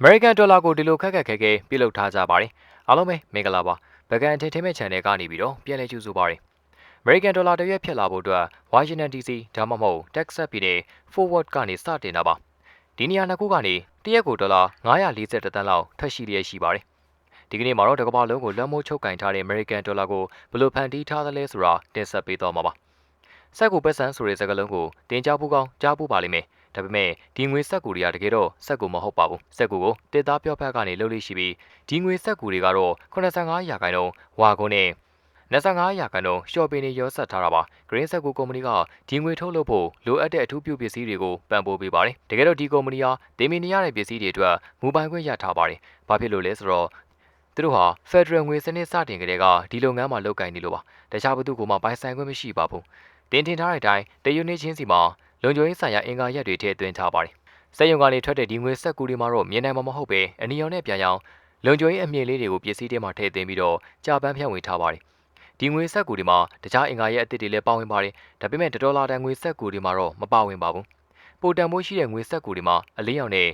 American Dollar ကိုဒီလိုခက်ခက်ခဲခဲပြုလုပ်ထားကြပါတယ်အားလုံးပဲမင်္ဂလာပါဗကန် Entertainment Channel ကနေပြီးတော့ပြန်လည်ကြိုဆိုပါရစေ American Dollar တစ်ရွက်ဖြစ်လာဖို့အတွက် Washington DC ဒါမှမဟုတ် Texas ပြည်နယ် Forward ကနေစတင်တာပါဒီနေရာနှစ်ခုကနေတရက်ကိုဒေါ်လာ940တန်းလောက်ထွက်ရှိလျက်ရှိပါတယ်ဒီကနေ့မှာတော့တစ်ကမ္ဘာလုံးကိုလွှမ်းမိုးချုပ်ကင်ထားတဲ့ American Dollar ကိုဘယ်လိုဖန်တီးထားသလဲဆိုတာတင်ဆက်ပေးသွားမှာပါစက်ကူပက်ဆန်ဆိုတဲ့စကားလုံးကိုတင်ကြားဖို့ကောင်းကြားဖို့ပါလိမ့်မယ် ဒါပေမဲ့ဒီငွေစက်ကူတွေကတကယ်တော့စက်ကူမဟုတ်ပါဘူးစက်ကူကိုတစ်သားပြောဖက်ကနေလှုပ်လို့ရှိပြီးဒီငွေစက်ကူတွေကတော့85ရာခိုင်နှုန်းဝါကုန်းနဲ့25ရာခိုင်နှုန်းရှော့ပင်တွေရောဆက်ထားတာပါ Green စက်ကူကုမ္ပဏီကဒီငွေထုတ်လုပ်ဖို့လိုအပ်တဲ့အထူးပြုပစ္စည်းတွေကိုပံ့ပိုးပေးပါတယ်တကယ်တော့ဒီကုမ္ပဏီဟာဒေမီနီရတဲ့ပစ္စည်းတွေအတွက်မူပိုင်ခွင့်ရထားပါတယ်ဘာဖြစ်လို့လဲဆိုတော့သူတို့ဟာ Federal ငွေစနစ်စတင်ကြတဲ့ကဒီလုပ်ငန်းမှာလုပ်ကိုင်နေလို့ပါတခြားဘသူကမှပိုင်ဆိုင်ခွင့်မရှိပါဘူးတင်တင်ထားတဲ့အတိုင်းတရုတ်နေချင်းစီမှာ လုံခြုံရေးဆိုင်ရာအင်္ဂါရက်တွေထည့်သွင်းထားပါတယ်။စက်ရုံကနေထွက်တဲ့ဒီငွေဆက်ကူတွေမှာတော့မြင်နိုင်မှာမဟုတ်ပဲအနီရောင်နဲ့ပြန်ရောင်လုံခြုံရေးအမြင့်လေးတွေကိုပစ္စည်းတွေမှာထည့်သွင်းပြီးတော့ကြာပန်းဖြန့်ဝေထားပါတယ်။ဒီငွေဆက်ကူတွေမှာတခြားအင်္ဂါရက်အသစ်တွေလည်းပါဝင်ပါတယ်။ဒါပေမဲ့ဒေါ်လာတန်ငွေဆက်ကူတွေမှာတော့မပါဝင်ပါဘူး။ပိုတန်မိုးရှိတဲ့ငွေဆက်ကူတွေမှာအလင်းရောင်နဲ့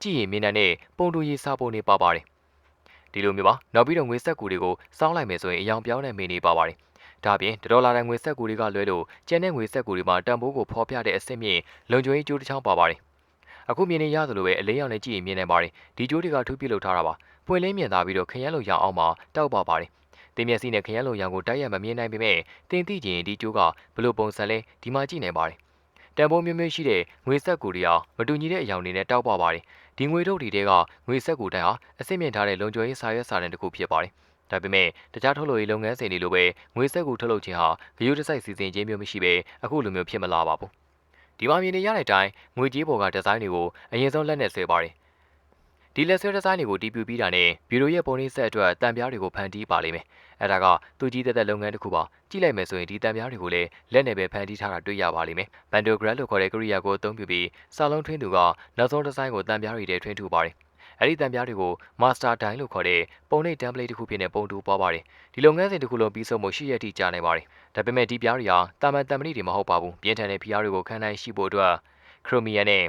ကြည့်ရင်မြင်နိုင်တဲ့ပုံတူရေးစားပုံတွေပါပါတယ်။ဒီလိုမျိုးပါနောက်ပြီးတော့ငွေဆက်ကူတွေကိုစောင်းလိုက်မယ်ဆိုရင်အယောင်ပြောင်းတဲ့မင်းတွေပါပါတယ် ဒါပြင်ဒေါ်လာတန်ငွေဆက်ကူတွေကလွဲလို့ကျန်တဲ့ငွေဆက်ကူတွေမှာတန်ဖိုးကိုဖော်ပြတဲ့အဆင့်မြင့်လုံခြုံရေးကြိုးတစ်ချောင်းပါပါတယ်။အခုမြင်နေရသလိုပဲအလေးရောင်နဲ့ကြည့်ရင်မြင်နိုင်ပါတယ်။ဒီကြိုးတွေကထူးပြလုပ်ထားတာပါ။ပွင့်လင်းမြင်သာပြီးတော့ခရမ်းလိုရောင်အောင်မှာတောက်ပါပါတယ်။တင်မျက်စိနဲ့ခရမ်းလိုရောင်ကိုတိုက်ရိုက်မမြင်နိုင်ပေမဲ့တင်သိချင်ဒီကြိုးကဘလို့ပုံစံလဲဒီမှာကြည့်နိုင်ပါတယ်။တန်ဖိုးမျိုးမျိုးရှိတဲ့ငွေဆက်ကူတွေဟာမတူညီတဲ့အယောင်တွေနဲ့တောက်ပါပါတယ်။ဒီငွေထုတ်တွေတဲကငွေဆက်ကူတိုင်းဟာအစစ်မြင့်ထားတဲ့လုံခြုံရေးစာရွက်စာတမ်းတစ်ခုဖြစ်ပါတယ်။ ဒါပေမဲ့တခြားထုတ်လုပ်ရေးလုပ်ငန်းစဉ်တွေလိုပဲငွေဆက်ကူထုတ်လုပ်ခြင်းဟာဂရုတစိုက်စီစဉ်ခြင်းမျိုးမရှိဘဲအခုလိုမျိုးဖြစ်မလာပါဘူး။ဒီမှာမြင်နေရတဲ့အတိုင်းငွေကြေးပေါ်ကဒီဇိုင်းတွေကိုအရင်ဆုံးလက်နဲ့ဆွဲပါတယ်။ဒီလက်ဆွဲဒီဇိုင်းတွေကိုတီးပြပြီးတာနဲ့ဘီရိုရဲ့ပုံရိပ်ဆက်အတွက်တံပြားတွေကိုဖန်တီးပါလိမ့်မယ်။အဲဒါကသူကြီးတဲ့တဲ့လုပ်ငန်းတစ်ခုပါ။ကြည့်လိုက်မယ်ဆိုရင်ဒီတံပြားတွေကိုလည်းလက်နဲ့ပဲဖန်တီးထားတာတွေ့ရပါလိမ့်မယ်။ Bandograph လို့ခေါ်တဲ့ကရိယာကိုအသုံးပြုပြီးစာလုံးထွင်းသူကနောက်ဆုံးဒီဇိုင်းကိုတံပြားတွေထဲထွင်းထူပါတယ်။ အဲ့ဒီတံပြားတွေကို master die လို့ခေါ်တဲ့ပုံနှိပ် template တစ်ခုဖြစ်နေပုံတူပေါ်ပါတယ်ဒီလုပ်ငန်းစဉ်တစ်ခုလုံးပြီးဆုံးမှုရှိရတိကြာနေပါတယ်ဒါပေမဲ့ဒီပြားတွေဟာတာမန်တံမဏိတွေမဟုတ်ပါဘူးပြင်းထန်တဲ့ဖိအားတွေကိုခံနိုင်ရှိဖို့အတွက် chromium နဲ့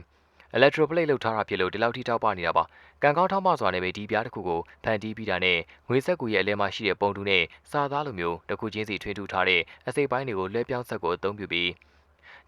electroplate လောက်ထားတာဖြစ်လို့ဒီလောက်ထိထောက်ပနေတာပါကံကောင်းထောက်ပစွာနဲ့ပဲဒီပြားတစ်ခုကိုဖန်တီးပြီးတာနဲ့ငွေဆက်ကူရဲ့အလဲမှာရှိတဲ့ပုံတူနဲ့စာသားလိုမျိုးတစ်ခုချင်းစီထွေးထူထားတဲ့အစိပ်ပိုင်းတွေကိုလွှဲပြောင်းဆက်ကိုအသုံးပြုပြီး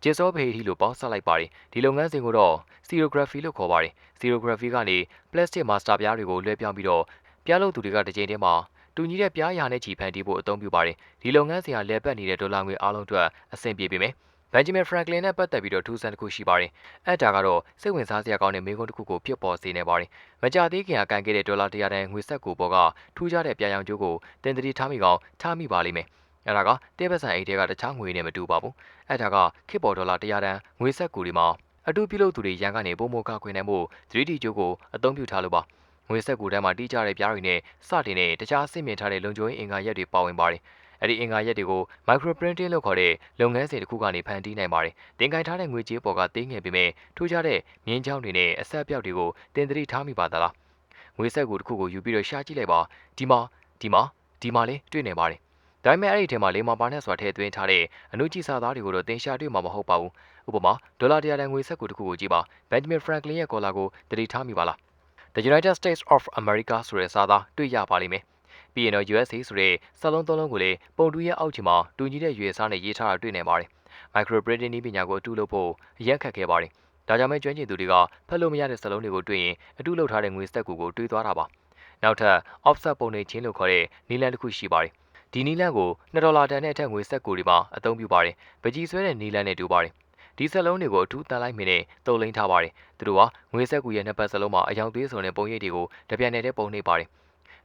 ဂျစ်စောဖေးထီလို့ပေါင်းဆက်လိုက်ပါတယ်ဒီလုပ်ငန်းစဉ်ကိုတော့ serigraphy လို့ခေါ်ပါတယ် serigraphy ကနေ plastic master ပြားတွေကိုလွှဲပြောင်းပြီးတော့ပြားလုပ်သူတွေကတစ်ချိန်တည်းမှာတူညီတဲ့ပြားရာနဲ့ချီဖန်တီးဖို့အသုံးပြုပါတယ်ဒီလုပ်ငန်းစဉ်ကလဲပတ်နေတဲ့ဒေါ်လာငွေအားလုံးအတွက်အဆင်ပြေပေမယ်ဘန်ဂျမင်ဖရန်ကလင်နဲ့ပတ်သက်ပြီးတော့ထူးဆန်းတစ်ခုရှိပါတယ်။အဲ့ဒါကတော့စိတ်ဝင်စားစရာကောင်းတဲ့မိကုန်းတစ်ခုကိုဖြစ်ပေါ်စေနေပါတယ်။မကြသေးခင်ကကန်ခဲ့တဲ့ဒေါ်လာ100တန်ငွေဆက်ကိုပေါ်ကထူးခြားတဲ့ပြာရောင်ကျိုးကိုတင်တရီထားမိကောင်ထားမိပါလိမ့်မယ်။ အဲ့ဒါကတဲပတ်ဆန်အိတ်တွေကတခြားငွေနဲ့မတူပါဘူး။အဲ့ဒါကခေတ်ပေါ်ဒေါ်လာ100တန်ငွေဆက်ကူတွေမှာအတူပြုလုပ်သူတွေရန်ကနေပုံမကခွင်နိုင်မှု 3D ကျိုးကိုအသုံးပြုထားလို့ပါ။ငွေဆက်ကူတန်းမှာတီးကြတဲ့ပြားတွေနဲ့စတင်တဲ့တခြားအဆင့်မြင့်ထားတဲ့လုံခြုံရေးအင်္ဂါရက်တွေပါဝင်ပါတယ်။အဲ့ဒီအင်္ဂါရက်တွေကို microprinting လို့ခေါ်တဲ့လုပ်ငန်းစဉ်တစ်ခုကနေဖန်တီးနိုင်ပါတယ်။တင်ကင်ထားတဲ့ငွေကြေးပေါ်ကသေးငယ်ပေမဲ့ထူးခြားတဲ့မြင်းချောင်းတွေနဲ့အဆက်ပြောက်တွေကိုတင်သတိထားမိပါသလား။ငွေဆက်ကူတစ်ခုကိုယူပြီးတော့ရှာကြည့်လိုက်ပါ။ဒီမှာဒီမှာဒီမှာလေးတွေ့နေပါတယ်။ ဒါပေမဲ့အဲ့ဒီထဲမှာလေးမပါနဲ့ဆိုတာထည့်သွင်းထားတဲ့အနုကြည့်စာသားတွေကိုတော့တင်ရှာတွေ့မှာမဟုတ်ပါဘူး။ဥပမာဒေါ်လာ100တန်ငွေဆက်ကူတစ်ခုကိုကြည့်ပါ။ Benjamin Franklin ရဲ့ကော်လာကိုတတိထားမိပါလား။ The United States of America ဆိုတဲ့စာသားတွေ့ရပါလိမ့်မယ်။ပြီးရင်တော့ USA ဆိုတဲ့စာလုံးသုံးလုံးကိုလည်းပုံတူရဲ့အောက်ခြေမှာတူညီတဲ့ရွေစားနဲ့ရေးထားတာတွေ့နေပါတယ်။ micro printing နည်းပညာကိုအတူလုပ်ဖို့အရက်ခက်ခဲပါတယ်။ဒါကြောင့်မဲကျွမ်းကျင်သူတွေကဖတ်လို့မရတဲ့စာလုံးတွေကိုတွေ့ရင်အတူလုပ်ထားတဲ့ငွေစက်ကူကိုတွေးသွားတာပါ။နောက်ထပ် offset ပုံနေချင်းလို့ခေါ်တဲ့နီလန်တစ်ခုရှိပါတယ်။ ဒီနီလန်ကို2ဒေါ်လာတန်နဲ့အထက်ငွေစက်ကူတွေမှာအသုံးပြုပါတယ်။ပကြီးဆွဲတဲ့နီလန်နဲ့တူပါတယ်။ဒီစက်လုံးတွေကိုအထူးတန်လိုက်မိနဲ့တုံလိမ့်ထားပါတယ်။သူတို့ကငွေဆက်ကူရဲ့နှစ်ပတ်စလုံးမှာအယောင်သွေးစုံတဲ့ပုံရိပ်တွေကိုတပြိုင်နက်တည်းပုံနေပါတယ်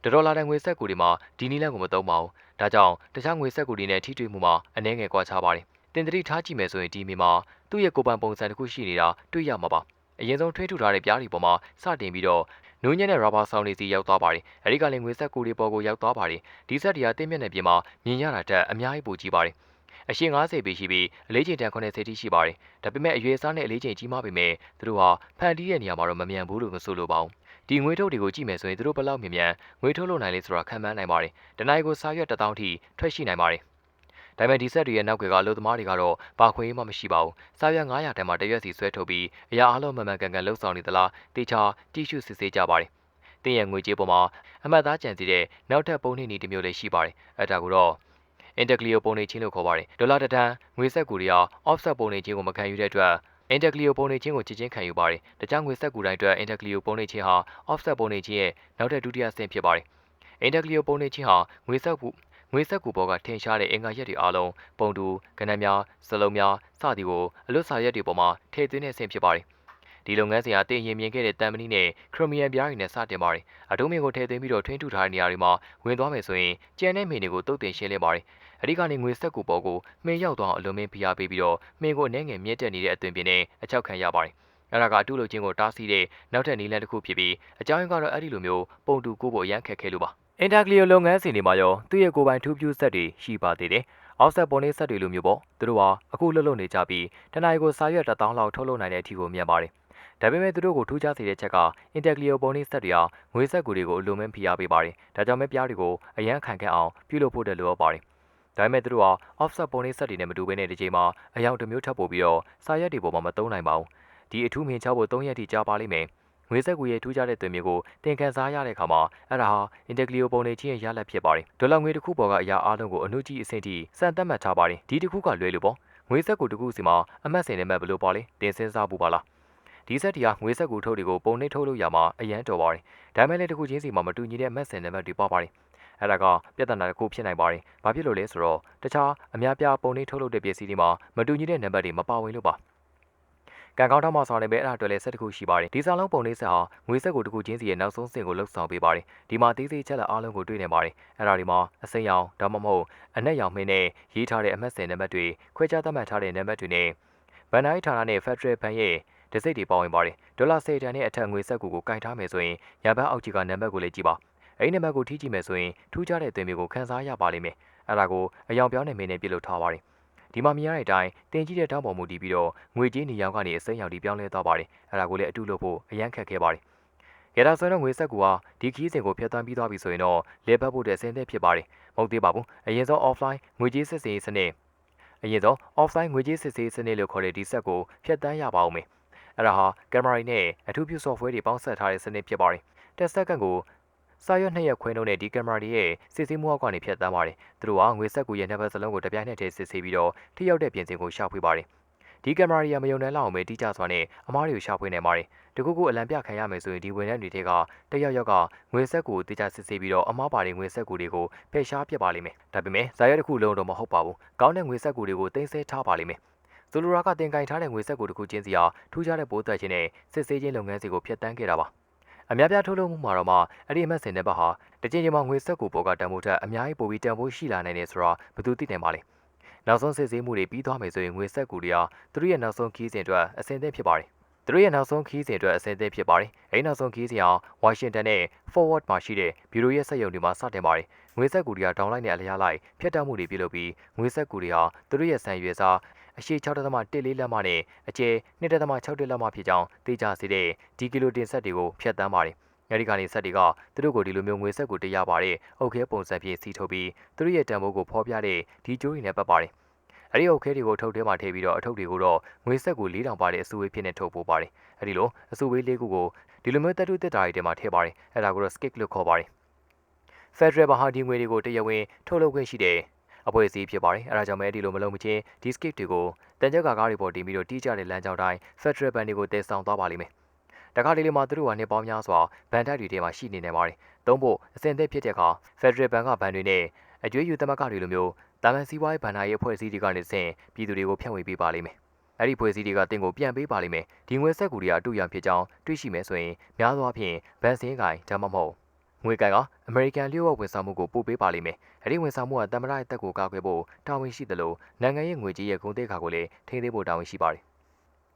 ဒေါ်လာတန်ငွေဆက်ကူတွေမှာဒီနီလန့်ကိုမသုံးပါဘူး။ဒါကြောင့်တခြားငွေဆက်ကူတွေနဲ့ထိတွေ့မှုမှာအနည်းငယ်ကွာခြားပါတယ်။တင်တတိထားကြည့်မယ်ဆိုရင်ဒီမီမှာသူ့ရဲ့ကိုယ်ပိုင်ပုံစံတစ်ခုရှိနေတာတွေ့ရမှာပါ။အရင်ဆုံးထွေးထူထားတဲ့ပြားတွေပေါ်မှာစတင်ပြီးတော့ နူးညံ့တဲ့ရာဘာဆောင်းလေးစီရောက်သွားပါတယ်။အဲဒီကလည်းငွေဆက်ကူတွေပေါ်ကိုရောက်သွားပါတယ်။ဒီဆက်တွေကတင်းမြင့်တဲ့ပြင်မှာမြင်ရတာတက်အများကြီးပိုကြီးပါတယ်။အရှင်90ပေရှိပြီးအလေးချိန်တန်80တိရှိပါတယ်။ဒါပေမဲ့အရွယ်စားနဲ့အလေးချိန်ကြီးမားပေမဲ့သူတို့ဟာဖန်တီးတဲ့နေရာမှာတော့မမြန်ဘူးလို့မဆိုလိုပါဘူး။ဒီငွေထုတ်တွေကိုကြည့်မယ်ဆိုရင်သူတို့ဘလောက်မြန်မြန်ငွေထုတ်လို့နိုင်လဲဆိုတာခံမှန်းနိုင်ပါတယ်။တနင်္ဂနွေကိုစာရွက်1000ထိထွက်ရှိနိုင်ပါတယ်။ ဒါပေမဲ့ဒီဆက်တွေရဲ့နောက်ကွယ်ကအလို့သမားတွေကတော့ဘာခွင့်မှမရှိပါဘူး။စာရွက်900တန်မှတရွက်စီဆွဲထုတ်ပြီးအရာအလုံးမှန်မှန်ကန်ကန်လှုပ်ဆောင်နေသလားတေချာတိရှုစစ်ဆေးကြပါတယ်။တင်းရဲ့ငွေကြေးပေါ်မှာအမှတ်သားကြံစီတဲ့နောက်ထပ်ပုံနှိမ့်နေတစ်မျိုးလည်းရှိပါတယ်။အဲဒါကိုတော့ Interclio ပုံနေချင်းလို့ခေါ်ပါတယ်။ဒေါ်လာတစ်တန်ငွေဆက်ကူတွေက offset ပုံနေချင်းကိုမခံယူတဲ့အတွက် Interclio ပုံနေချင်းကိုချစ်ချင်းခံယူပါတယ်။တခြားငွေဆက်ကူတိုင်းအတွက် Interclio ပုံနေချင်းဟာ offset ပုံနေချင်းရဲ့နောက်ထပ်ဒုတိယဆင့်ဖြစ်ပါတယ်။ Interclio ပုံနေချင်းဟာငွေဆက်ကူ ငွေဆက်ကူပေါ်ကထင်ရှားတဲ့အင်္ဂါရက်တွေအားလုံးပုံတူကဏ္ဍများစလုံးများစသည်ကိုအလွတ်စာရက်တွေပေါ်မှာထည့်သွင်းတဲ့အဆင့်ဖြစ်ပါတယ်။ဒီလုပ်ငန်းစဉ်ဟာတင်ရင်မြင်ခဲ့တဲ့တန်မဏိနဲ့ခရိုမီယန်ပြားတွေနဲ့စတင်ပါတယ်။အဒုံးမင်ကိုထည့်သွင်းပြီးတော့ထွင်းထူထားတဲ့နေရာတွေမှာဝင်သွားမယ်ဆိုရင်ကျန်တဲ့မင်တွေကိုတုတ်တင်ရှင်းလင်းပါတယ်။အဓိကနေငွေဆက်ကူပေါ်ကိုမှင်ရောက်သွားအောင်အလုံးမင်းဖိအားပေးပြီးတော့မှင်ကိုအနေငယ်မြင့်တက်နေတဲ့အသွင်ပြင်နဲ့အချောက်ခံရပါတယ်။အဲ့ဒါကအတူလိုချင်းကိုတားဆီးတဲ့နောက်ထပ်နည်းလမ်းတစ်ခုဖြစ်ပြီးအကြောင်းရင်းကတော့အဲ့ဒီလိုမျိုးပုံတူကိုဖို့အရန်ခက်ခဲလို့ပါ အင်တာကလီယိုလုပ်ငန်းစဉ်တွေမှာရောသူ့ရဲ့ကိုယ်ပိုင်ထူးဖြူဆက်တွေရှိပါသေးတယ်။အောက်ဆက်ပေါ်နေဆက်တွေလိုမျိုးပေါ့။သူတို့ဟာအခုလှုပ်လှုပ်နေကြပြီးတနင်္လာရီကိုစာရွက်1000လောက်ထုတ်လုပ်နိုင်တဲ့အထိကိုမြင်ပါတယ်။ဒါပေမဲ့သူတို့ကိုထူးခြားစေတဲ့ချက်ကအင်တာကလီယိုပေါ်နေဆက်တွေဟာငွေဆက်ကူတွေကိုအလိုမင်းဖိအားပေးပါတယ်။ဒါကြောင့်မဲပြားတွေကိုအရန်ခံခဲ့အောင်ပြုလုပ်ဖို့တလိုအပ်ပါတယ်။ဒါပေမဲ့သူတို့ဟာ offset ပေါ်နေဆက်တွေနဲ့မတူဘဲနဲ့ဒီချိန်မှာအယောင်တစ်မျိုးထပ်ပို့ပြီးတော့စာရွက်တွေပေါ်မှာမသုံးနိုင်ပါဘူး။ဒီအထူးမြင်ချဖို့3ရက်ထိကြာပါလိမ့်မယ်။ ငွေဆက်ကူရဲ့ထူးခြားတဲ့သွင်မျိုးကိုတင်ကန်စားရတဲ့အခါမှာအဲ့ဒါဟာအင်တဂလီယိုပုံနေချင်းရဲ့ရလဒ်ဖြစ်ပါတယ်ဒေါ်လာငွေတစ်ခုပေါ်ကအရာအားလုံးကိုအနှုတ်ကြီးအဆင့်ထိစံသတ်မှတ်ထားပါတယ်ဒီတစ်ခုကလွဲလို့ပေါ့ငွေဆက်ကူတစ်ခုစီမှာအမှတ်စင်နဲ့မှတ်ဘလို့ပါလဲတင်စင်းစားဖို့ပါလားဒီဆက်တီဟာငွေဆက်ကူထုတ်တွေကိုပုံနှိပ်ထုတ်လို့ရမှာအရန်တော်ပါတယ်ဒါမဲ့လည်းတစ်ခုချင်းစီမှာမတူညီတဲ့မှတ်စင်နံပါတ်တွေပါပါတယ်အဲ့ဒါကပြဿနာတစ်ခုဖြစ်နိုင်ပါတယ်။ဘာဖြစ်လို့လဲဆိုတော့တခြားအများပြားပုံနှိပ်ထုတ်လုပ်တဲ့ပစ္စည်းတွေမှာမတူညီတဲ့နံပါတ်တွေမပါဝင်လို့ပါ။ ကံကောင်းထောက်မှဆောင်နေပဲအဲ့ဒါအတွက်လည်းဆက်တစ်ခုရှိပါတယ်ဒီစာလုံးပုံလေးဆက်ဟာငွေဆက်ကိုတစ်ခုချင်းစီရဲ့နောက်ဆုံးစင်ကိုလှုပ်ဆောင်ပေးပါတယ်ဒီမှာသေးသေးချက်လက်အားလုံးကိုတွေ့နေပါတယ်အဲ့ဒါဒီမှာအစိမ်းရောင်ဒါမှမဟုတ်အနက်ရောင်မင်းနဲ့ရေးထားတဲ့အမှတ်စင်နံပါတ်တွေခွဲခြားသတ်မှတ်ထားတဲ့နံပါတ်တွေနဲ့ဗန်နိုင်းဌာနနဲ့ Federal Bank ရဲ့ဒစိတ်တွေပါဝင်ပါတယ်ဒေါ်လာ10တန်နဲ့အထက်ငွေဆက်ကူကိုကင်ထားမယ်ဆိုရင်ရပန်းအောက်ကြီးကနံပါတ်ကိုလည်းကြည့်ပါအဲ့ဒီနံပါတ်ကိုထိကြည့်မယ်ဆိုရင်ထူးခြားတဲ့အသွင်မျိုးကိုခန်းစားရပါလိမ့်မယ်အဲ့ဒါကိုအယောင်ပြောင်းနေမင်းနဲ့ပြုလုပ်ထားပါတယ် ဒီမှာမြင်ရတဲ့အတိုင်းတင်ကြီးတဲ့တောင်းပေါ်မူတည်ပြီးတော့ငွေကြေးနေရောင်ကနေအစိမ်းရောင်တီပြောင်းလဲသွားပါတယ်အဲ့ဒါကိုလည်းအတူလို့ဖို့အရန်ခက်ခဲပါတယ်ရတာဆိုတော့ငွေဆက်ကူဟာဒီခီးစဉ်ကိုဖျက်ဆီးပြီးသွားပြီဆိုရင်တော့လေပတ်ဖို့တဲ့အဆင့်သင့်ဖြစ်ပါတယ်မဟုတ်သေးပါဘူးအရင်ဆုံး offline ငွေကြေးစစ်ဆေးစနစ်အရင်ဆုံး offline ငွေကြေးစစ်ဆေးစနစ်လို့ခေါ်တဲ့ဒီဆက်ကိုဖျက်ဆီးရပါဦးမယ်အဲ့ဒါဟာကင်မရာနဲ့အထူးပြု software တွေပေါင်းဆက်ထားတဲ့စနစ်ဖြစ်ပါတယ်တက်စက်ကန်ကို စာရွက်နှစ်ရက်ခွဲလုံးနဲ့ဒီကင်မရာတွေရဲ့စစ်ဆေးမှုအောက်ကနေဖြတ်တန်းပါတယ်။သူတို့ကငွေဆက်ကူရဲ့နှစ်ဘက်စလုံးကိုတပြိုင်နက်တည်းစစ်ဆေးပြီးတော့ထိရောက်တဲ့ပြင်ဆင်ကိုရှာဖွေပါတယ်။ဒီကင်မရာတွေကမယုံနိုင်လောက်အောင်ပဲတိကျစွာနဲ့အမားတွေကိုရှာဖွေနေပါတယ်။တကူကူအလံပြခံရမယ်ဆိုရင်ဒီဝန်ထမ်းတွေထဲကတယောက်ယောက်ကငွေဆက်ကူကိုတိကျစစ်ဆေးပြီးတော့အမားပါတဲ့ငွေဆက်ကူတွေကိုဖယ်ရှားပစ်ပါလိမ့်မယ်။ဒါပေမဲ့ဇာရက်တစ်ခုလုံးတော့မဟုတ်ပါဘူး။ကောင်းတဲ့ငွေဆက်ကူတွေကိုတင်ဆက်ထားပါလိမ့်မယ်။ဆိုလိုရာကတင်ကင်ထားတဲ့ငွေဆက်ကူတစ်ခုချင်းစီဟာထူးခြားတဲ့ပိုးသက်ခြင်းနဲ့စစ်ဆေးခြင်းလုပ်ငန်းစီကိုဖျက်ဆီးခဲ့တာပါ။ အများပြားထုတ်လုပ်မှုမှာတော့မှအဲ့ဒီအမတ်စင်တဲ့ဘက်ဟာတကြင်ကြင်မှာငွေဆက်ကိုပေါ်ကတန်ဖိုးထက်အများကြီးပိုပြီးတန်ဖိုးရှိလာနိုင်တယ်ဆိုတော့ဘယ်သူသိနိုင်ပါလဲနောက်ဆုံးစစ်ဆေးမှုတွေပြီးသွားမယ်ဆိုရင်ငွေဆက်ကူတွေဟာသူတို့ရဲ့နောက်ဆုံးခီးစဉ်အတွက်အဆင်သင့်ဖြစ်ပါတယ်သူတို့ရဲ့နောက်ဆုံးခီးစဉ်အတွက်အဆင်သင့်ဖြစ်ပါတယ်အဲ့နောက်ဆုံးခီးစဉ်ဟာဝါရှင်တန်နဲ့ forward မှာရှိတဲ့ဘီရိုရဲ့စက်ရုံတွေမှာစတင်ပါတယ်ငွေဆက်ကူတွေကဒေါင်းလိုက်နဲ့အလျားလိုက်ဖြတ်တောက်မှုတွေပြုလုပ်ပြီးငွေဆက်ကူတွေဟာသူတို့ရဲ့ဆန်ရွယ်စား အရှိ6.14လက်မနဲ့အကျယ်2.6လက်မဖြစ်ကြောင်းသိကြစေတဲ့ဒီကီလိုတင်ဆက်တွေကိုဖြတ်တန်းပါတယ်အဲဒီကနေဆက်တွေကသူတို့ကိုဒီလိုမျိုးငွေဆက်ကိုတရားပါတဲ့အုတ်ခဲပုံစံဖြင့်စီထုတ်ပြီးသူတို့ရဲ့တန်ဖိုးကိုဖော်ပြတဲ့ဒီကျိုးတွေနဲ့ပတ်ပါတယ်။အဲဒီအုတ်ခဲတွေကိုထုတ်ထဲမှာထည့်ပြီးတော့အထုပ်တွေကိုတော့ငွေဆက်ကို၄တောင်ပါတဲ့အစုဝေးဖြစ်နေထုတ်ပို့ပါတယ်။အဲဒီလိုအစုဝေးလေးခုကိုဒီလိုမျိုးတက်တုတက်တာတွေထဲမှာထည့်ပါတယ်။အဲဒါကိုတော့ skip လို့ခေါ်ပါတယ်။ Federal ဘာဟာဒီငွေတွေကိုတရားဝင်ထုတ်လုပ်ခွင့်ရှိတဲ့ အဖွဲ့အစည်းဖြစ်ပါတယ်။အဲဒါကြောင့်မဲဒီလိုမလုံးမချင်းဒီ skip တွေကိုတန်ကြပ်ကာကားတွေပေါ်တင်ပြီးတော့တီးကြတဲ့လမ်းကြောင်းတိုင်း Federal Bank တွေကိုတည်ဆောင်သွားပါလိမ့်မယ်။တခါတလေမှာသူတို့ကနှစ်ပေါင်းများစွာဘဏ်တိုက်တွေထဲမှာရှိနေနေပါတယ်။သုံးဖို့အစင်သက်ဖြစ်တဲ့အခါ Federal Bank ကဘဏ်တွေနဲ့အကျွေးယူသမဂ္ဂတွေလိုမျိုးတာမန်စီးပွားရေးဘဏ္ဍာရေးအဖွဲ့အစည်းတွေကနေစဉ်ပြည်သူတွေကိုဖြန့်ဝေပေးပါလိမ့်မယ်။အဲ့ဒီဖွဲ့စည်းတွေကတင်ကိုပြန်ပေးပါလိမ့်မယ်။ဒီငွေဆက်ကူတွေကအတူရန်ဖြစ်ကြောင်းတွေးရှိမယ်ဆိုရင်များသောအားဖြင့်ဘဏ်စင်းကိုင်ဒါမှမဟုတ် ငွေကိုင်ကအမေရိကန်လျှို့ဝှက်ဝန်ဆောင်မှုကိုပို့ပေးပါလိမ့်မယ်။အဲ့ဒီဝန်ဆောင်မှုကတမရရဲ့တက်ကိုကာကွယ်ဖို့တာဝန်ရှိသလိုနိုင်ငံရဲ့ငွေကြေးရဲ့ဂုဏ်သိက္ခာကိုလည်းထိန်းသိမ်းဖို့တာဝန်ရှိပါတယ်။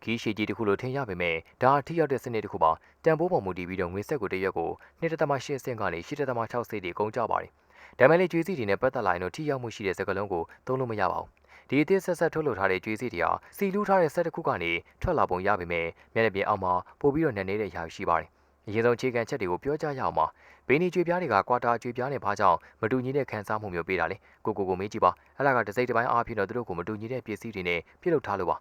ခီးရှိကြီးတစ်ခုလိုထင်ရပေမဲ့ဒါအထိရောက်တဲ့စနစ်တစ်ခုပါတန်ဖိုးပေါ်မူတည်ပြီးတော့ငွေဆက်ကိုတရက်ကို2.8ဆင့်ကနေ8.6ဆင့်တွေကုန်ကြပါတယ်ဒါမှလည်းကျွေးစီတွေနဲ့ပတ်သက်လာရင်တော့ထိရောက်မှုရှိတဲ့စကားလုံးကိုသုံးလို့မရပါဘူးဒီအသစ်ဆက်ဆက်ထုတ်လုပ်ထားတဲ့ကျွေးစီတွေဟာစီလူးထားတဲ့ဆက်တစ်ခုကနေထွက်လာပုံရပေမဲ့မျက်နှာပြင်အောက်မှာပို့ပြီးတော့နက်နေတဲ့ရာရှိပါတယ်အရင်ဆုံးအခြေခံချက်တွေကိုပြောကြရအောင်ပါ ဘေးနီကျွေပြားတွေကကွာတာကျွေပြားနဲ့ဘာကြောင့်မတူညီတဲ့ခံစားမှုမျိုးပေးတာလဲကိုကိုကိုမေးကြည့်ပါအဲ့ဒါကတစ်စိတ်တစ်ပိုင်းအားဖြင့်တော့သူတို့ကိုမတူညီတဲ့ပစ္စည်းတွေနဲ့ပြုလုပ်ထားလို့ပါ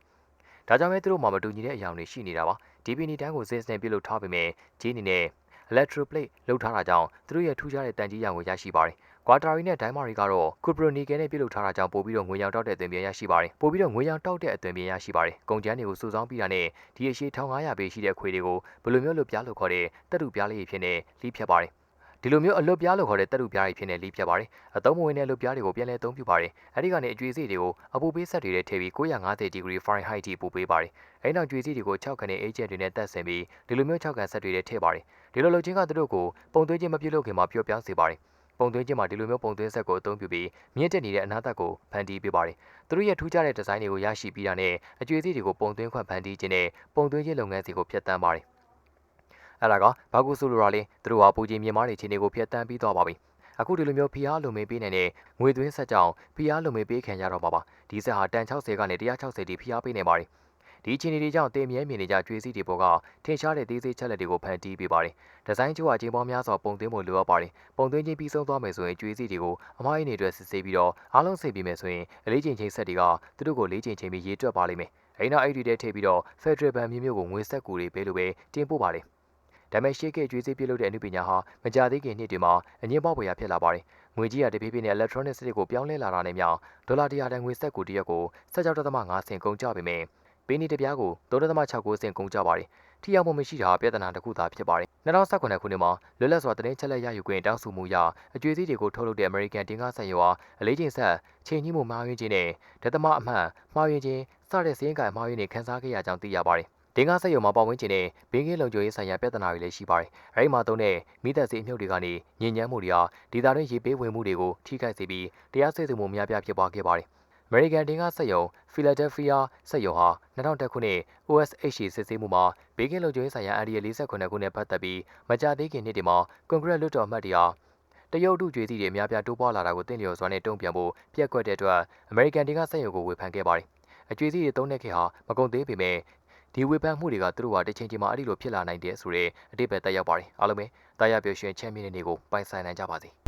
ဒါကြောင့်ပဲသူတို့မှာမတူညီတဲ့အရာတွေရှိနေတာပါဒီပီနီတန်းကို zest နဲ့ပြုလုပ်ထားပေမဲ့ဂျီနီနဲ့ electroplate လုပ်ထားတာကြောင့်သူတို့ရဲ့ထူးခြားတဲ့တန်ကြီးရောင်ကိုရရှိပါတယ်ကွာတာရီနဲ့ဒိုင်မာရီကတော့ကူပရိုနီကယ်နဲ့ပြုလုပ်ထားတာကြောင့်ပို့ပြီးတော့ငွေရောင်တောက်တဲ့အသွင်ပြန်ရရှိပါတယ်။ပို့ပြီးတော့ငွေရောင်တောက်တဲ့အသွင်ပြန်ရရှိပါတယ်။ကုန်ကျန်းတွေကိုစုဆောင်းပြီးတာနဲ့ဒီအရှိ1500ပေရှိတဲ့ခွေတွေကိုဘယ်လိုမျိုးလို့ပြားလို့ခေါ်တဲ့တက်တူပြားလေးဖြစ်နေလီးဖြတ်ပါတယ်။ ဒီလိုမျိုးအလွတ်ပြားလို့ခေါ်တဲ့တက်တူပြားတွေဖြစ်နေလီးဖြတ်ပါတယ်။အသုံးမဝင်တဲ့လွတ်ပြားတွေကိုပြန်လည်အသုံးပြုပါတယ်။အဲဒီကနေအကျွေးစီတွေကိုအပူပေးဆက်တွေနဲ့ထည့်ပြီး950ဒီဂရီဖာရင်ဟိုက်ထိပို့ပေးပါတယ်။အဲဒီနောက်ကျွေးစီတွေကို6ခနဲ့အေဂျင့်တွေနဲ့တက်ဆင်ပြီးဒီလိုမျိုး6ခဆက်တွေနဲ့ထည့်ပါတယ်။ဒီလိုလုပ်ခြင်းကသူတို့ကိုပုံသွင်းခြင်းမပြုလုပ်ခင်မှာပြောပြစေပါတယ်။ပုံသွင်းခြင်းမှာဒီလိုမျိုးပုံသွင်းဆက်ကိုအသုံးပြုပြီးမြင့်တက်နေတဲ့အနာသက်ကိုဖန်တီးပေးပါတယ်။သူတို့ရဲ့ထူးခြားတဲ့ဒီဇိုင်းတွေကိုရရှိပြီးတာနဲ့အကျွေးစီးတွေကိုပုံသွင်းခွင့်ဖန်တီးခြင်းနဲ့ပုံသွင်းခြင်းလုပ်ငန်းစီကိုဖျက်ဆီးပါတယ်။ အဲ့ဒါကဘာကူဆိုလိုရာလဲသူတို့ဟာပူကြီးမြင်မားတွေခြေနေကိုဖျက်ဆီးပြီးသွားပါပြီ။အခုဒီလိုမျိုးဖီအားလုံမေးပေးနေတဲ့ငွေသွင်းဆက်ကြောင့်ဖီအားလုံမေးပေးခံရတော့ပါပါ။ဒီဆက်ဟာတန်60ကနေ160တိဖီအားပေးနေပါတယ်။ဒီအခြေအနေတွေကြောင့်တင်မြဲမြင်နေကြကျွေးစည်းတွေပေါ်ကထင်ရှားတဲ့သေးသေးချက်လက်တွေကိုဖန်တီးပေးပါတယ်။ဒီဇိုင်းချိုးအချင်းပေါင်းများစွာပုံသွင်းဖို့လိုအပ်ပါတယ်။ပုံသွင်းခြင်းပြီးဆုံးသွားမယ်ဆိုရင်ကျွေးစည်းတွေကိုအမှားအယွင်းတွေအတွက်စစ်ဆေးပြီးတော့အားလုံးစိတ်ပြီးမယ်ဆိုရင်အလေးချိန်ချိန်ဆက်တွေကသူတို့ကိုလေးချိန်ချိန်ပြီးရေးတွက်ပါလိမ့်မယ်။အဲ့နောက်အဲ့ဒီတဲ့ထည့်ပြီးတော့ Federal Bank မျိုးမျိုးကိုငွေဆက်ကူတွေပေးလို့ပဲတင်ပို့ပါလေ။ ဒါပေမဲ့ရှေ့ကကျွေးစည်းပြုလုပ်တဲ့အမှုပညာဟာမကြသေးခင်နှစ်တွေမှာအငင်းပေါက်ပွေရဖြစ်လာပါတယ်။ငွေကြီးရတဖြည်းဖြည်းနဲ့ electronic စနစ်ကိုပြောင်းလဲလာတာနဲ့မျှဒေါ်လာ100တန်ငွေဆက်ကူတရက်ကို16.5ဆင့်ကုန်ကျပေမဲ့ပင်းဒီတပြားကို3.69စင်ကုန်ကြပါတယ်။ထိရောက်မှုမရှိတာပြဿနာတစ်ခုသာဖြစ်ပါတယ်။2019ခုနှစ်မှာလွတ်လပ်စွာတင်ချက်လက်ရယူခွင့်တောင်းဆိုမှုအရအကျွေးစည်းတွေကိုထုတ်လုပ်တဲ့ American တင်ကားဆိုင်ရွာအလေးချိန်ဆက်ချိန်ကြီးမှုမှားယွင်းခြင်းနဲ့ဒသမအမှန်မှားယွင်းခြင်းစတဲ့စည်းကံမှားယွင်းတွေခန်းစားခဲ့ရကြောင်းသိရပါတယ်။ တင်ကားဆက်ရုံမှာပတ်ဝန်းကျင်နဲ့ဘင်းကင်းလုံခြုံရေးဆိုင်ရာပြဿနာတွေလည်းရှိပါတယ်။အဲဒီမှာသုံးတဲ့မိသက်စေအမြုပ်တွေကနေညဉ့်ညမ်းမှုတွေဟာဒေသတွင်းရေပေးဝင်မှုတွေကိုထိခိုက်စေပြီးတရားစွဲဆိုမှုများပြားဖြစ်ပွားခဲ့ပါတယ်။အမေရိကန်တင်ကစက်ရုံဖီလာဒယ်ဖီးယားစက်ရုံဟာ2010ခုနှစ် OSHC စစ်ဆေးမှုမှာဘေးကင်းလုံခြုံရေးဆိုင်ရာအန်ဒီရ48ခုနဲ့ပတ်သက်ပြီးမကြသေးခင်နှစ်တွေမှာကွန်ဂရက်လွှတ်တော်အမတ်တွေဟာတရုတ်အထူးကျွေးစီတွေအများပြားတိုးပွားလာတာကိုသိလျော်စွာနဲ့တုံ့ပြန်ဖို့ပြက်ကွက်တဲ့အတွက်အမေရိကန်တင်ကစက်ရုံကိုဝေဖန်ခဲ့ပါတယ်။အကျွေးစီတွေသုံးတဲ့ခေတ်ဟာမကုန်သေးပေမဲ့ ဒီဝေဖန်မှုတွေကသူတို့ဟာတစ်ချိန်ချိန်မှာအဲ့ဒီလိုဖြစ်လာနိုင်တယ်ဆိုတဲ့အတိတ်ပဲတက်ရောက်ပါတယ်။အားလုံးပဲတာယာပြောရှင်ချမ်းမြေနေကိုပိုင်ဆိုင်နိုင်ကြပါစေ။